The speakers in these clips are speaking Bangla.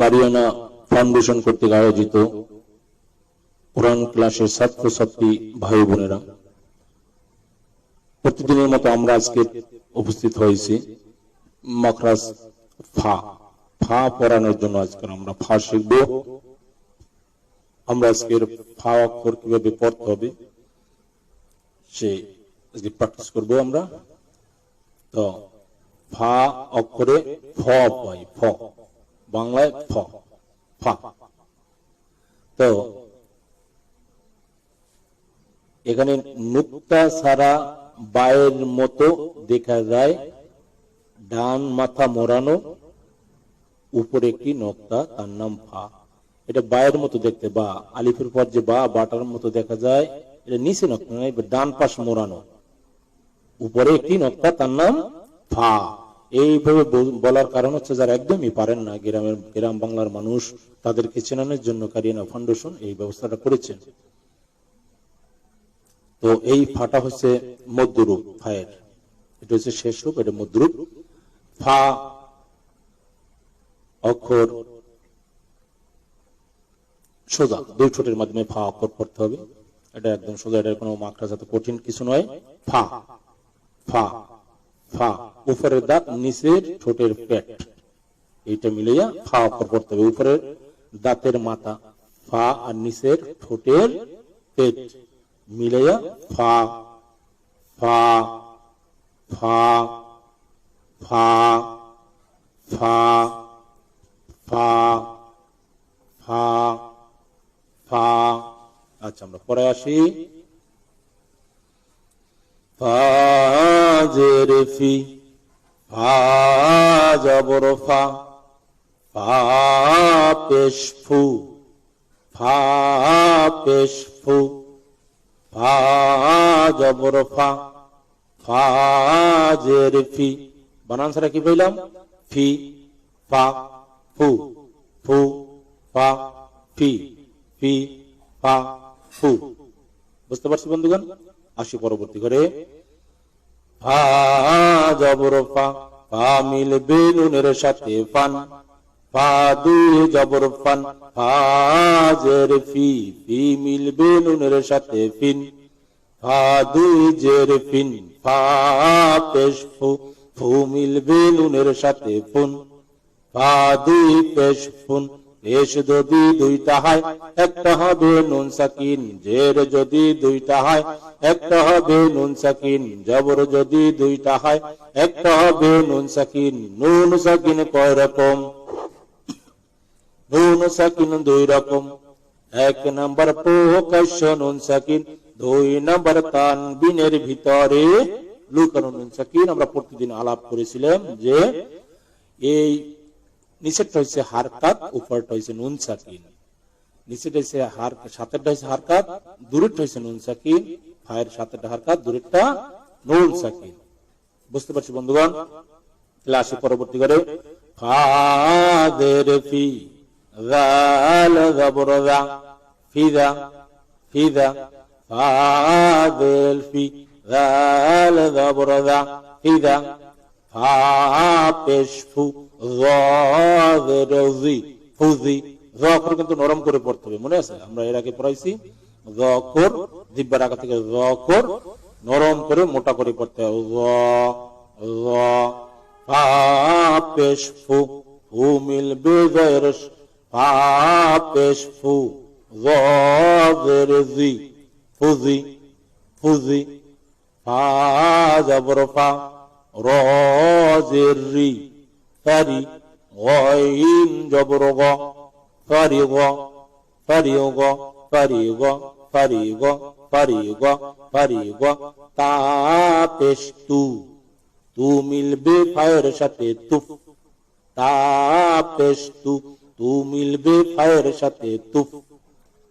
কারিয়ানা ফাউন্ডেশন কর্তৃক আয়োজিত কোরআন ক্লাসের ছাত্রছাত্রী ভাই বোনেরা, প্রতিদিনের মতো আমরা আজকে উপস্থিত হয়েছি মকরাজ ফা ফা পড়ানোর জন্য আজকে আমরা ফা শিখব। আমরা আজকের ফা অক্ষর কীভাবে পড়তে হবে সে আজকে প্র্যাকটিস করব আমরা। তো ফা অক্ষরে ফ পাই, ফ। বাংলায় ফ, ফা। তো এখানে নুক্তা ছাড়া বায়ের মতো দেখা যায়, ডান মাথা মোড়ানো, উপরে একটি নক্তা, তার নাম ফা। এটা বায়ের মতো দেখতে, বা আলিফের পর যে বা, বাটার মতো দেখা যায়, এটা নিচে নক্তা নয় ডান পাশ মোড়ানো। উপরে একটি নক্তা, তার নাম ফা। এইভাবে বলার কারণ হচ্ছে যারা একদমই পারেন না, গ্রামের গ্রাম বাংলার মানুষ, তাদেরকে চেনানোর জন্য কারিয়ানা ফাউন্ডেশন এই ব্যবস্থাটা করেছেন। তো এই ফাটা হচ্ছে মধ্যরূপ ফায়ের। এটা হচ্ছে শেষ রূপ, এটা মধ্যরূপ। ফা অক্ষর সোজা, দুই ঠোঁটের মাধ্যমে ফা অক্ষর পড়তে হবে। এটা একদম সোজা, এটা কোনো মাকড়া যাতে কঠিন কিছু নয়। ফা ফা ফা। উপরের দাঁত নিচের ঠোঁটের পেট। এইটা মিলিয়া ফা অক্ষর পড়তে হবে। উপরের দাঁতের মাথা, ফা আর নিচের ঠোঁটের পেট মিলাইয়া ফা ফা ফা ফা ফা ফা ফা ফা। আচ্ছা আমরা পরে আসি। ফা জবর ফা ফা পেশ ফু ফা পেশ ফু ফা জবর ফা জের ফি বানান কি বললাম ফি, ফা, ফু ফু, ফা, ফি ফি, ফা, ফু। বুঝতে পারছি বন্ধুগণ? আসি পরবর্তী করে ফা জবর ফা ফা মিলবে নুনের সাথে ফান। ফা দুই জবর ফান ফা ফি ফি মিলবে নুনের সাথে ফিন। ফা দুই জের ফিন ফা ফু মিলবে সাথে ফুন। ফা দুই পেশ ফুন যদি দুইটা হয়, একটা হবে নুন সাকিন, জের যদি দুইটা হয়, একটা হবে নুন সাকিন, জবর যদি দুইটা হয়, একটা হবে নুন সাকিন নুন সাকিন কয় রকম? নুন সাকিন দুই রকম। এক নাম্বার প্রকাশ্য নুন সাকিন, দুই নাম্বার তানবিনের ভিতরে লুকানো নুন সাকিন। আমরা প্রতিদিন আলাপ করেছিলাম যে এই নিচেরটা হচ্ছে হারকাত উপরটা হচ্ছে নুন সাকিন। নিচেটা হচ্ছে হার সাতেরটা হচ্ছে হারকাত দূরেরটা হচ্ছে নুন সাকিন ফায়ের সাতেরটা হারকাত দূরেরটা নুন সাকিন। বুঝতে পারছি, বন্ধুগণ? তাহলে আসি পরবর্তী করে ফাদের ফি জাল জবর ফিদা ফিদা, ফাদের ফি জাল জবর ফিদা ফা পেশ ফু দের জি ফুজি জ অক্ষর কিন্তু নরম করে পড়তে হবে, মনে আছে? আমরা এর আগে পড়াইছি জ অক্ষর দিব্যার আগা থেকে জ নরম করে মোটা করে পড়তে হবে পেশ ফু ফু মিলবে পেশ ফু জ ফুজি ফুজি ফা জবর ফা রি فري غين جبرغ فريغ فريغ فريغ فريغ فريغ فريغ تابش تو تو মিলবে ফায়ারের সাথে তুফ তাপেশ তু তু মিলবে ফায়ারের সাথে তুফ,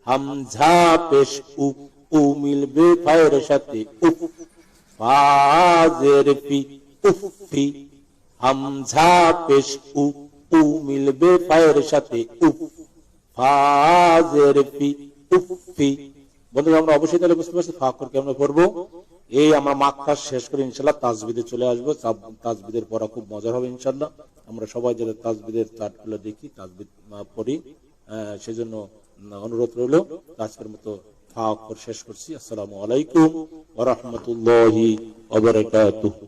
হামঝা পেশ উ উ মিলবে ফায়ারের সাথে উফ ফা পি উফ ফি হামঝা পেশ উ উ মিলবে ফায়ের সাথে ফাজের পি বন্ধুরা, আমরা অবশ্যই তাহলে বুঝতে পারছি আমরা পড়ব? এই আমরা শেষ করে ইনশাল্লাহ তাজবিদে চলে আসব। তাজবিদের পড়া খুব মজার হবে ইনশাল্লাহ আমরা সবাই যারা তাজবিদের দেখি, তাজবিদ পড়ি সেজন্য অনুরোধ রইল। আজকের মতো ফা অক্ষর শেষ করছি। আসসালামু আলাইকুম ওয়া রাহমাতুল্লাহি ওয়া বারাকাতুহু।